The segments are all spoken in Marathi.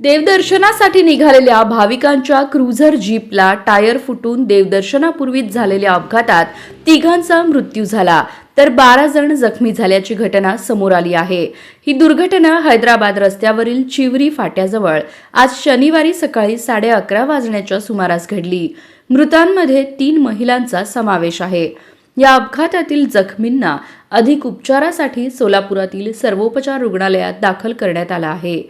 देवदर्शनासाठी निघालेल्या भाविकांच्या क्रुझर जीपला टायर फुटून देवदर्शनापूर्वीच झालेल्या अपघातात तिघांचा मृत्यू झाला. तर बारा जण जखमी झाल्याची घटना समोर आली आहे. ही दुर्घटना हैदराबाद रस्त्यावरील चिवरी फाट्याजवळ आज शनिवारी सकाळी साडे अकरा वाजण्याच्या सुमारास घडली. मृतांमध्ये तीन महिलांचा समावेश आहे. या अपघातातील जखमींना अधिक उपचारासाठी सोलापुरातील सर्वोपचार रुग्णालयात दाखल करण्यात आलं आहे.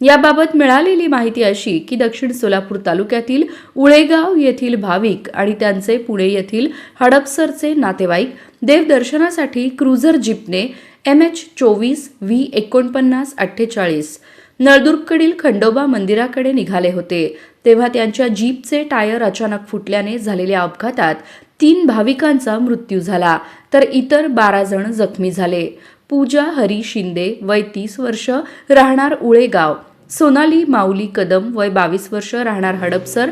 याबाबत मिळालेली माहिती अशी की दक्षिण सोलापूर तालुक्यातील उळेगाव येथील भाविक आणि त्यांचे पुणे येथील हडपसरचे नातेवाईक देवदर्शनासाठी क्रुझर जीपने एम एच चोवीस व्ही एकोणपन्नास अठ्ठेचाळीस नळदुर्गकडील खंडोबा मंदिराकडे निघाले होते. तेव्हा त्यांच्या जीपचे टायर अचानक फुटल्याने झालेल्या अपघातात तीन भाविकांचा मृत्यू झाला तर इतर बारा जण जखमी झाले. पूजा हरी शिंदे वय तीस वर्ष राहणार उळेगाव. सोनाली माऊली कदम वय बावीस वर्ष राहणार हडपसर.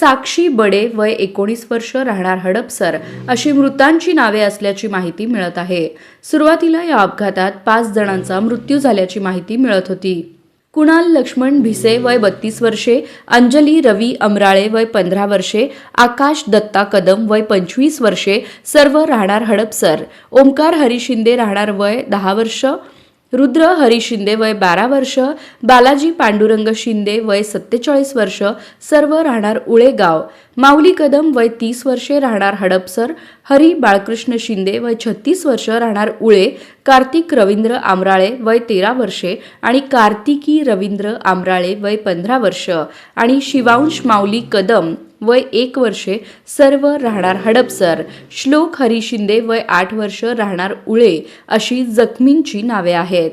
साक्षी बडे वय एकोणीस वर्ष राहणार हडपसर. अशी मृतांची नावे असल्याची माहिती मिळत आहे. सुरुवातीला या अपघातात पाच जणांचा मृत्यू झाल्याची माहिती मिळत होती. कुणाल लक्ष्मण भिसे वय बत्तीस वर्षे अंजली रवी अमराळे वय पंधरा वर्षे आकाश दत्ता कदम वय पंचवीस वर्षे सर्व राहणार हडपसर. ओमकार हरी शिंदे राहणार वय दहा वर्ष. रुद्र हरी शिंदे वय बारा वर्ष बालाजी पांडुरंग शिंदे वय सत्तेचाळीस वर्ष सर्व राहणार उळेगाव माऊली कदम वय तीस वर्षे राहणार हडपसर हरी बाळकृष्ण शिंदे वय छत्तीस वर्ष राहणार उळे कार्तिक रवींद्र आमराळे वय तेरा वर्षे आणि कार्तिकी रवींद्र आमराळे वय पंधरा वर्ष. आणि शिवांश माऊली कदम वय एक वर्षे सर्व राहणार हडपसर श्लोक हरी शिंदे वय आठ वर्ष राहणार उळे अशी जखमींची नावे आहेत.